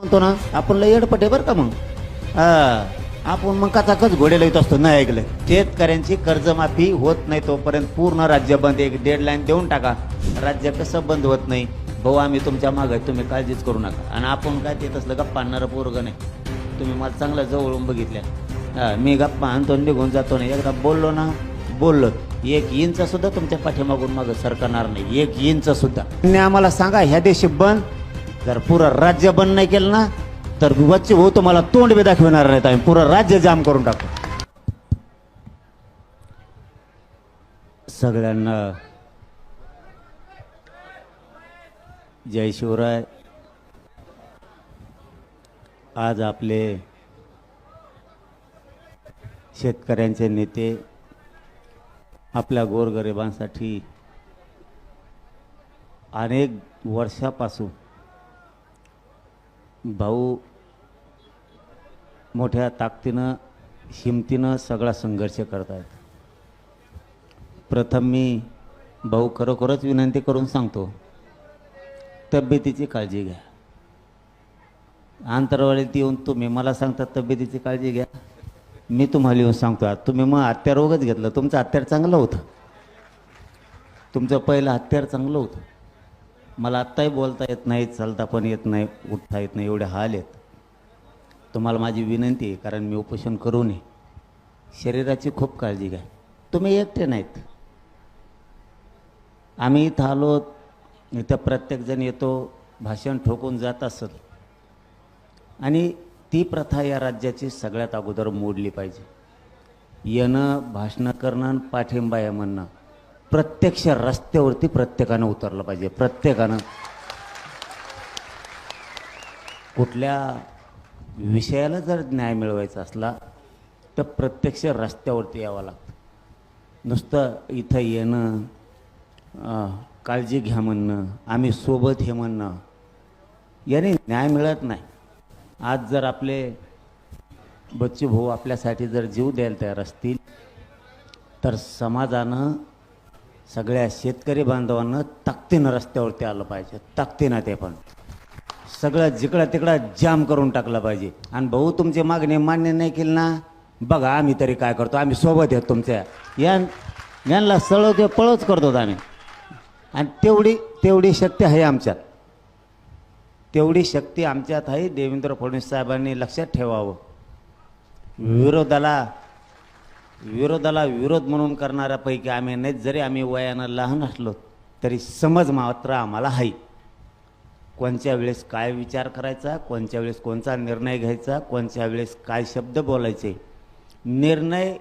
म्हणतो ना आपण लय येडपटे बरं का मग? हा आपण मग कचाकच घोडे लईत असतो नाही ऐकलं. शेतकऱ्यांची कर्जमाफी होत नाही तोपर्यंत पूर्ण राज्य बंद एक डेडलाईन देऊन टाका. राज्य कसं बंद होत नाही भाऊ आम्ही तुमच्या मागे आहे, तुम्ही काळजीच करू नका. आणि आपण काय ते तसलं गप्पा आणणारं पोरग नाही. तुम्ही मला चांगलं जवळून बघितल्या. हा मी गप्पा आणतो निघून जातो नाही एकदा बोललो ना बोललो. एक इंच सुद्धा तुमच्या पाठीमागून मागं सरकणार नाही. एक इंच सुद्धा. आम्हाला सांगा ह्या देशी बंद जर पुरं राज्य बंद नाही केलं ना तर वच्चे भाऊ तुम्हाला तोंड बी दाखवणार नाहीत आम्ही. पुरं राज्य जाम करून टाकू. सगळ्यांना जय शिवराय. आज आपले शेतकऱ्यांचे नेते आपल्या गोरगरिबांसाठी अनेक वर्षापासून भाऊ मोठ्या ताकदीनं हिमतीनं सगळा संघर्ष करत आहेत प्रथम मी भाऊ खरोखरच विनंती करून सांगतो तब्येतीची काळजी घ्या. अंतरवाळीत येऊन तुम्ही मला सांगता तब्येतीची काळजी घ्या. मी तुम्हाला येऊन सांगतो तुम्ही मग हत्यार रोगच घेतलं. तुमचं हत्यार चांगलं होतं. तुमचं पहिलं हत्यार चांगलं होतं. मला आत्ताही बोलता येत नाही चालता पण येत नाही उठता येत नाही एवढे हाल आहेत. तुम्हाला माझी विनंती आहे कारण मी उपोषण करू नये. शरीराची खूप काळजी घ्या. तुम्ही एकटे नाहीत. आम्ही इथं आलो इथं प्रत्येकजण येतो भाषण ठोकून जात असत आणि ती प्रथा या राज्याची सगळ्यात अगोदर मोडली पाहिजे. येणं भाषणं करणं आणि पाठिंबा आहे म्हणणं. प्रत्यक्ष रस्त्यावरती प्रत्येकानं उतरलं पाहिजे. प्रत्येकानं. कुठल्या विषयाला जर न्याय मिळवायचा असला तर प्रत्यक्ष रस्त्यावरती यावं लागतं. नुसतं इथं येणं काळजी घ्या म्हणणं आम्ही सोबत हे म्हणणं याने न्याय मिळत नाही. आज जर आपले बच्चू भाऊ आपल्यासाठी जर जीव द्यायला तयार असतील तर समाजानं सगळ्या शेतकरी बांधवांना ताकदीनं रस्त्यावरती आलं पाहिजे. ताकदीनं ते पण. सगळं जिकडं तिकडं जाम करून टाकलं पाहिजे. आणि भाऊ तुमची मागणी मान्य नाही केली ना? बघा आम्ही तरी काय करतो? आम्ही सोबत आहेत तुमच्या या यांना सळव ते पळच करतो आम्ही. आणि तेवढी तेवढी शक्ती आहे आमच्यात. तेवढी शक्ती आमच्यात आहे. देवेंद्र फडणवीस साहेबांनी लक्षात ठेवावं. विरोधाला विरोधाला विरोध म्हणून करणाऱ्यापैकी आम्ही नाहीत. जरी आम्ही वयानं लहान असलो तरी समज मात्र आम्हाला आहे कोणत्या वेळेस काय विचार करायचा कोणत्या वेळेस कोणता निर्णय घ्यायचा कोणत्या वेळेस काय शब्द बोलायचे निर्णय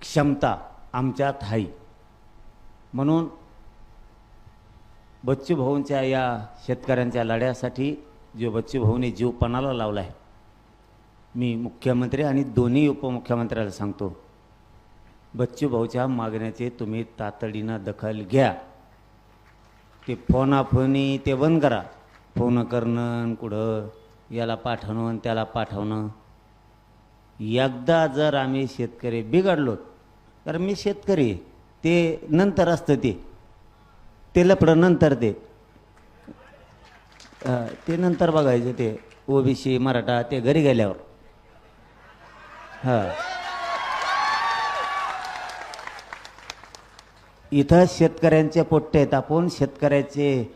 क्षमता आमच्यात आहे म्हणून बच्चू भाऊंच्या या शेतकऱ्यांच्या लढ्यासाठी जो बच्चू भाऊने जीव पणाला लावला आहे मी मुख्यमंत्री आणि दोन्ही उपमुख्यमंत्र्याला सांगतो बच्चू भाऊच्या मागण्याचे तुम्ही तातडीनं दखल घ्या. ते फोनाफोनी ते बंद करा. फोन करणं कुठं याला पाठवणं आणि त्याला पाठवणं. एकदा जर आम्ही शेतकरी बिघडलो तर मी शेतकरी ते नंतर असतं ते. ते लपडं नंतर ते. ते नंतर बघायचं ते. ओबीसी मराठा ते घरी गेल्यावर. हां. इथं शेतकऱ्यांचे पोट्टे आहेत. शेतकऱ्याचे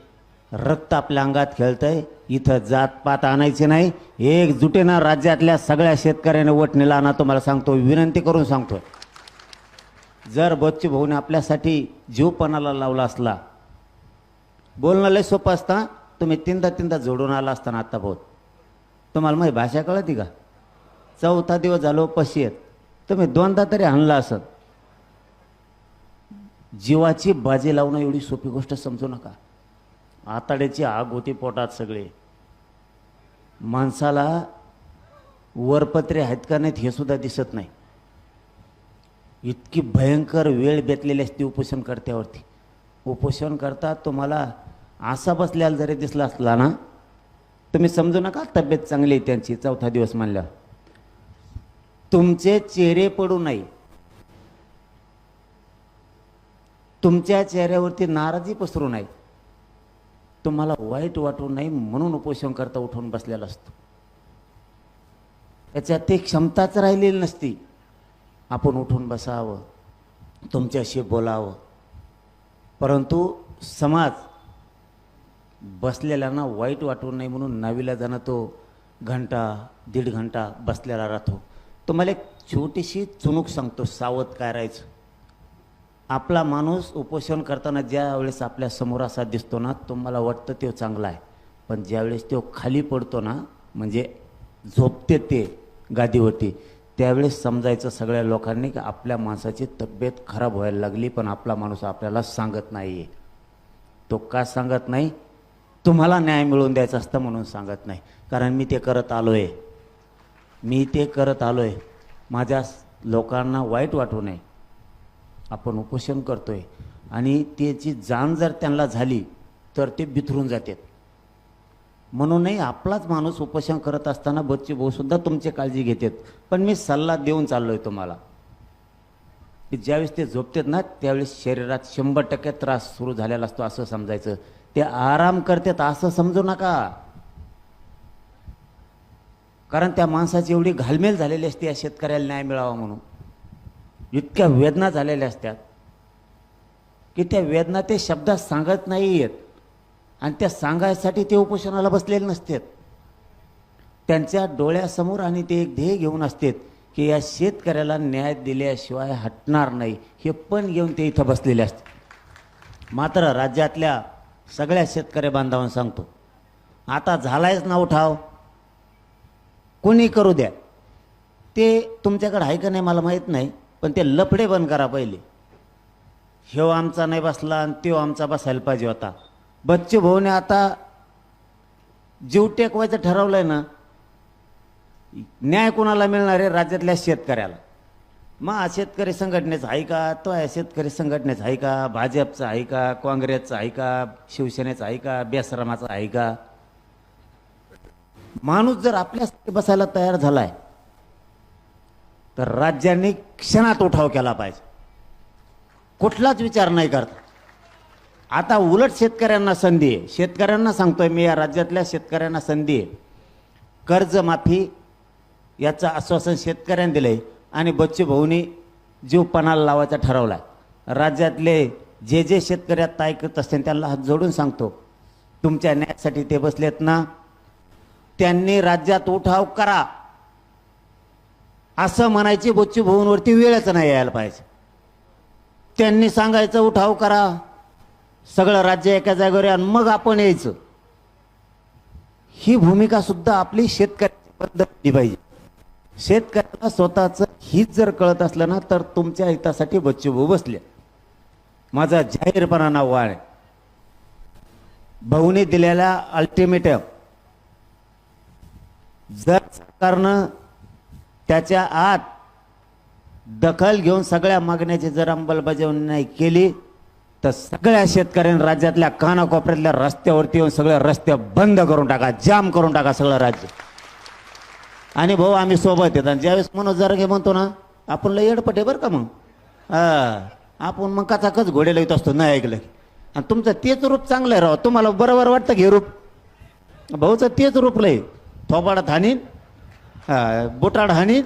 रक्त आपल्या अंगात खेळतंय. इथं जातपात आणायचे नाही. एकजुटीनं राज्यातल्या सगळ्या शेतकऱ्याने वटणीला आणा तुम्हाला सांगतो. विनंती करून सांगतो. जर बच्चू भाऊने आपल्यासाठी जीवपणाला लावला असला बोलणं लय सोपं असता. तुम्ही तीनदा तीनदा जोडून आला असताना आत्ता भाऊ? तुम्हाला माझी भाषा कळती का? चौथा दिवस झालो पशी आहेत. तुम्ही दोनदा तरी आणला असत जीवाची बाजी लावणं एवढी सोपी गोष्ट समजू नका. आताड्याची आग होती पोटात सगळे. माणसाला वरपत्रे आहेत का नाहीत हे सुद्धा दिसत नाही. इतकी भयंकर वेळ बेतलेली असते उपोषण करत्यावरती. उपोषण करता तुम्हाला असा बसल्याला जरी दिसला असला ना तुम्ही समजू नका तब्येत चांगली आहे त्यांची चौथा दिवस मानल्यावर तुमचे चेहरे पडू नाही तुमच्या चेहऱ्यावरती नाराजी पसरू नाही तुम्हाला वाईट वाटू नये म्हणून उपोषण करता उठून बसलेला असतो. त्याच्यात ती क्षमताच राहिलेली नसती. आपण उठून बसावं तुमच्याशी बोलावं. परंतु समाज बसलेल्यांना वाईट वाटू नये म्हणून नावीला जाणं तो घंटा दीड घंटा बसलेला राहतो. तुम्हाला एक छोटीशी चुणूक सांगतो सावध काय राहायचं. आपला माणूस उपोषण करताना ज्यावेळेस आपल्यासमोर असा दिसतो ना तुम्हाला वाटतं तो चांगला आहे. पण ज्यावेळेस तो खाली पडतो ना म्हणजे झोपते ते गादीवरती त्यावेळेस समजायचं सगळ्या लोकांनी की आपल्या माणसाची तब्येत खराब व्हायला लागली पण आपला माणूस आपल्याला सांगत नाही आहे तो का सांगत नाही? तुम्हाला न्याय मिळवून द्यायचा असतं म्हणून सांगत नाही. कारण मी ते करत आलो आहे मी ते करत आलो आहे माझ्या लोकांना वाईट वाटू नये. आपण उपोषण करतो आहे आणि त्याची जाण जर त्यांना झाली तर ते बिथरून जातात. म्हणूनही आपलाच माणूस उपोषण करत असताना बच्चे भाऊसुद्धा तुमची काळजी घेतात. पण मी सल्ला देऊन चाललो आहे तुम्हाला. की ज्यावेळेस ते झोपतात ना त्यावेळेस शरीरात शंभर टक्के त्रास सुरू झालेला असतो असं समजायचं. ते आराम करतात असं समजू नका. कारण त्या माणसाची एवढी घालमेल झालेली असते या शेतकऱ्याला न्याय मिळावा म्हणून. इतक्या वेदना झालेल्या असतात की त्या वेदना ते शब्दात सांगत नाही आहेत आणि त्या सांगायसाठी ते उपोषणाला बसलेले नसतात. त्यांच्या डोळ्यासमोर आणि ते एक ध्येय घेऊन असतात की या शेतकऱ्याला न्याय दिल्याशिवाय हटणार नाही. हे पण घेऊन ते इथं बसलेले असतात मात्र राज्यातल्या सगळ्या शेतकरी बांधवांना सांगतो आता झालायच ना उठाव. कोणी करू द्या. ते तुमच्याकडे आहे का नाही मला माहीत नाही. पण ते लफडे बंद करा पहिले. ह्यो आमचा नाही बसला आणि त्यो आमचा बसायला पाहिजे होता. बच्चू भाऊने आता जीव टेकवायचं ठरवलंय ना न्याय कोणाला मिळणार आहे? राज्यातल्या शेतकऱ्याला. मग शेतकरी संघटनेचं आहे का? तो आहे शेतकरी संघटनेचं आहे का? भाजपचं आहे का? काँग्रेसचं आहे का? शिवसेनेचं आहे का? बेसरामाचं आहे का? माणूस जर आपल्यासाठी बसायला तयार झालाय तर राज्यांनी क्षणात उठाव केला पाहिजे. कुठलाच विचार नाही करत. आता उलट शेतकऱ्यांना संधी आहे. शेतकऱ्यांना सांगतोय मी या राज्यातल्या शेतकऱ्यांना संधी आहे. कर्जमाफी याचं आश्वासन शेतकऱ्यांनी दिलंय आणि बच्चू भाऊनी जीव पणाला लावायचा ठरवला राज्यातले जे जे शेतकरी आता ऐकत असतील त्यांना हात जोडून सांगतो तुमच्या न्यायासाठी ते बसलेत ना? त्यांनी राज्यात उठाव करा. असं म्हणायची बोच्ची भाऊंवरती वेळच नाही यायला पाहिजे. त्यांनी सांगायचं उठाव करा. सगळं राज्य एका जागेवर आणि मग आपण यायचं. ही भूमिका सुद्धा आपली शेतकऱ्याची पद्धती पाहिजे. शेतकऱ्याला स्वतःचं हित जर कळत असलं ना तर तुमच्या हितासाठी बच्चूभाऊ बसले. माझा जाहीरपणा नाव आहे भाऊने दिलेल्या अल्टिमेटम जर सरकारनं त्याच्या आत दखल घेऊन सगळ्या मागण्याची जर अंमलबजावणी नाही केली तर सगळ्या शेतकऱ्यांनी राज्यातल्या कानाकोपऱ्यातल्या रस्त्यावरती येऊन सगळे रस्ते बंद करून टाका जाम करून टाका सगळं राज्य. आणि भाऊ आम्ही सोबत येतात आणि ज्यावेळेस मनोज जरगे म्हणतो ना आपण लय येडपटे बरं का मग? हा आपण मग कचाकच घोडे लावत असतो नाही ऐकलं. आणि तुमचं तेच रूप चांगलं आहे राव तुम्हाला बरोबर वाटतं घे रूप? भाऊचं तेच रूप लय थोबाडात हानीन बोटाड हाणीन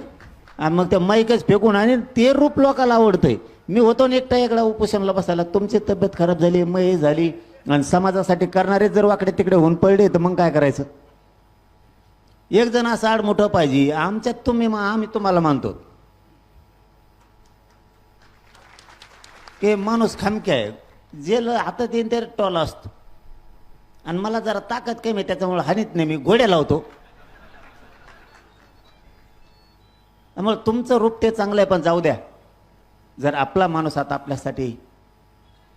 आणि मग त्या माईकच फेकून आणीन ते रूप लोकाला आवडतंय. मी होतो ना एकटा एकडा उपोषणाला बसायला तुमची तब्येत खराब झाली मय झाली आणि समाजासाठी करणारे जर वाकडे तिकडे होऊन पडले तर मग काय करायचं? एक जण असं आड मोठं पाहिजे आमच्यात तुम्ही आम्ही तुम्हाला मानतो. की माणूस खामके आहे. जे ल- हातात येईन ते टॉल असतो. आणि मला जरा ताकद कमी त्याच्यामुळे हानीत नाही मी घोड्या लावतो. मग तुमचं रूप ते चांगलं आहे पण जाऊ द्या. जर आपला माणूस आता आपल्यासाठी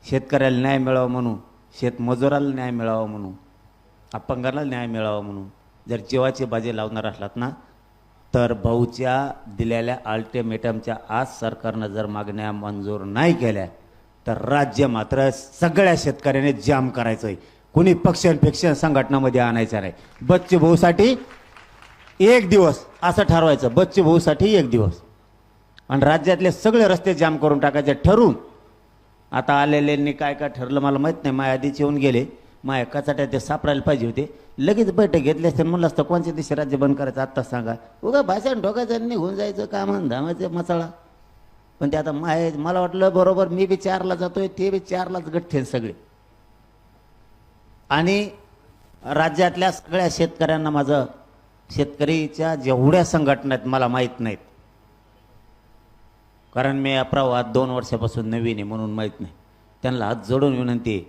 शेतकऱ्याला न्याय मिळावा म्हणून शेतमजुराला न्याय मिळावा म्हणून अपंगाला न्याय मिळावा म्हणून जर जीवाची बाजी लावणार असलात ना तर भाऊच्या दिलेल्या अल्टिमेटमच्या आज सरकारनं जर मागण्या मंजूर नाही केल्या तर राज्य मात्र सगळ्या शेतकऱ्याने जाम करायचं आहे कुणी पक्षण संघटनामध्ये आणायचं नाही. बच्चू भाऊसाठी एक दिवस असं ठरवायचं. बच्चू भाऊसाठी एक दिवस. आणि राज्यातले सगळे रस्ते जाम करून टाकायचे. ठरून. आता आलेल्यांनी काय काय ठरलं मला माहीत नाही. माझ्या आधीच येऊन गेले. माया कचाट्या ते सापडायला पाहिजे होते. लगेच बैठक घेतली असते. म्हणलं असतं कोणत्या दिवशी राज्य बंद करायचं आत्ताच सांगा. उगा भाषण ठोकायचं निघून जायचं काम धामायचं मसाळा पण ते आता माय मला वाटलं बरोबर मी बी चारला जातोय ते बी चारलाच गठ्ठे सगळे. आणि राज्यातल्या सगळ्या शेतकऱ्यांना माझं शेतकरीच्या जेवढ्या संघटना आहेत मला माहीत नाहीत. कारण मी या प्रवाहात दोन वर्षापासून नवीन आहे म्हणून माहीत नाही. त्यांना हात जोडून विनंती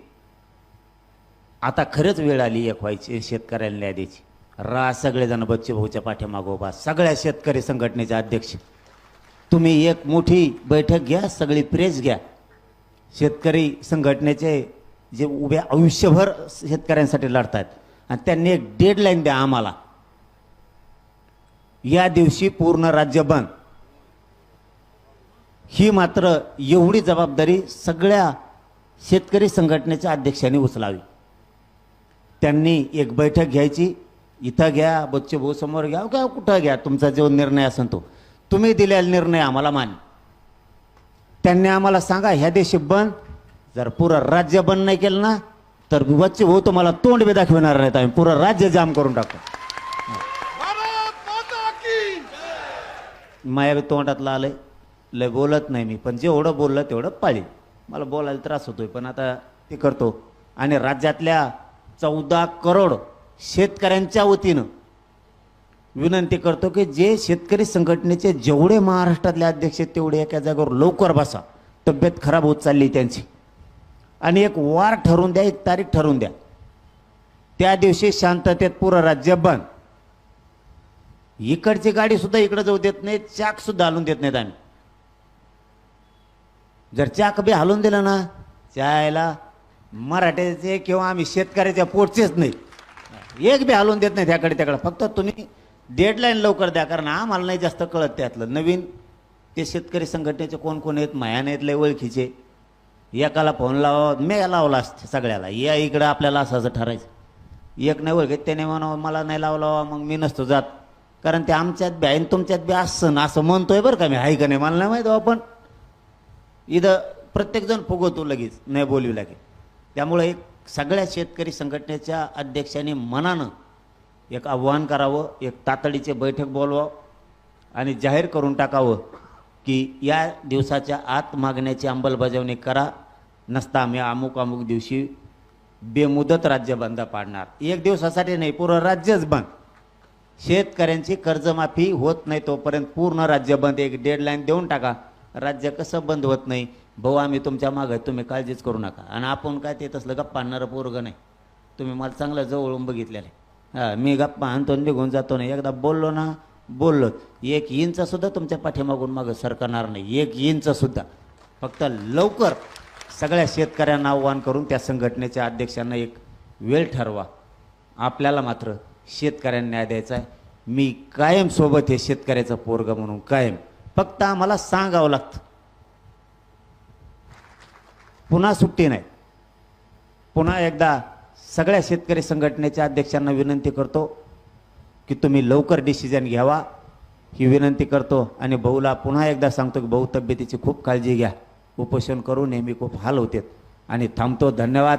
आता खरंच वेळ आली एक व्हायची शेतकऱ्यांना न्याय द्यायची. रा सगळेजण बच्चे भाऊच्या पाठीमागो बा सगळ्या शेतकरी संघटनेचे अध्यक्ष. तुम्ही एक मोठी बैठक घ्या सगळी प्रेस घ्या. शेतकरी संघटनेचे जे उभ्या आयुष्यभर शेतकऱ्यांसाठी लढतात आणि त्यांनी एक डेडलाईन द्या आम्हाला. या दिवशी पूर्ण राज्य बंद. ही मात्र एवढी जबाबदारी सगळ्या शेतकरी संघटनेच्या अध्यक्षांनी उचलावी. त्यांनी एक बैठक घ्यायची. इथं घ्या बच्चे भाऊ समोर घ्या का कुठं घ्या तुमचा जो निर्णय असेल तो. तुम्ही दिलेला निर्णय आम्हाला मान्य. त्यांनी आम्हाला सांगा ह्या देशी बंद जर पुरं राज्य बंद नाही केलं ना तर बच्चे भाऊ तुम्हाला तोंड बी दाखविणार नाहीत आम्ही. पुरं राज्य जाम करून टाकतो माया तोंडातलं आलं आहे. लय बोलत नाही मी पण जेवढं बोललं तेवढं पाळी. मला बोलायला त्रास होतोय पण आता ते करतो. आणि राज्यातल्या चौदा करोड शेतकऱ्यांच्या वतीनं विनंती करतो की जे शेतकरी संघटनेचे जेवढे महाराष्ट्रातले अध्यक्ष आहेत तेवढे एका जागेवर लवकर बसा. तब्येत खराब होत चालली त्यांची. आणि एक वार ठरवून द्या एक तारीख ठरवून द्या. त्या दिवशी शांततेत पुरं राज्य बंद. इकडची गाडी सुद्धा इकडे जाऊ देत नाही चाक सुद्धा हलून देत नाहीत आम्ही. जर चाक बी हलून दिलं ना चायला मराठ्याचे किंवा आम्ही शेतकऱ्याच्या पोटचेच नाही. एक बी हलवून देत नाही त्याकडे त्याकडे. फक्त तुम्ही डेडलाईन लवकर द्या कारण आम्हाला नाही जास्त कळत त्यातलं. नवीन ते शेतकरी संघटनेचे कोण कोण आहेत माया नाहीत लय ओळखीचे. एकाला फोन लावा मी लावला असते सगळ्याला. या इकडं आपल्याला असं असं ठरायचं. एक नाही ओळखीत त्याने म्हणावं मला नाही लावला मग मी नसतो जात. कारण ते आमच्यात बी आहे आणि तुमच्यात बी असं ना असं म्हणतोय बरं का मी. आहे का नाही? मला नाही माहीत हो आपण. इथं प्रत्येकजण फुगवतो लगेच. नाही बोलू लागेल. त्यामुळे एक सगळ्या शेतकरी संघटनेच्या अध्यक्षांनी मनानं एक आव्हान करावं एक तातडीचे बैठक बोलवावं आणि जाहीर करून टाकावं की या दिवसाच्या आत मागण्याची अंमलबजावणी करा. नसता आम्ही अमुक अमुक दिवशी बेमुदत राज्य बंद पाडणार. एक दिवसासाठी नाही पूर्ण राज्यच बंद. शेतकऱ्यांची कर्जमाफी होत नाही तोपर्यंत पूर्ण राज्य बंद एक डेडलाईन देऊन टाका. राज्य कसं बंद होत नाही? भाऊ आम्ही तुमच्या मागं तुम्ही काळजीच करू नका. आणि आपण काय ते तसलं गप्पा आणणारं पोरगं नाही. तुम्ही मला चांगलं जवळून बघितलेलं आहे. हां मी गप्पा आणतो आणि निघून जातो नाही. एकदा बोललो ना बोललो. एक इंचसुद्धा तुमच्या पाठीमागून मागं सरकणार नाही. एक इंचसुद्धा फक्त लवकर सगळ्या शेतकऱ्यांना आव्हान करून त्या संघटनेच्या अध्यक्षांना एक वेळ ठरवा. आपल्याला मात्र शेतकऱ्यांना न्याय द्यायचा आहे. मी कायम सोबत हे शेतकऱ्याचं पोरग म्हणून कायम. फक्त आम्हाला सांगावं लागतं. पुन्हा सुट्टी नाही. पुन्हा एकदा सगळ्या शेतकरी संघटनेच्या अध्यक्षांना विनंती करतो की तुम्ही लवकर डिसिजन घ्यावा. ही विनंती करतो आणि भाऊला पुन्हा एकदा सांगतो की भाऊ तब्येतीची खूप काळजी घ्या. उपोषण करू नेहमी खूप हाल होतात. आणि थांबतो. धन्यवाद.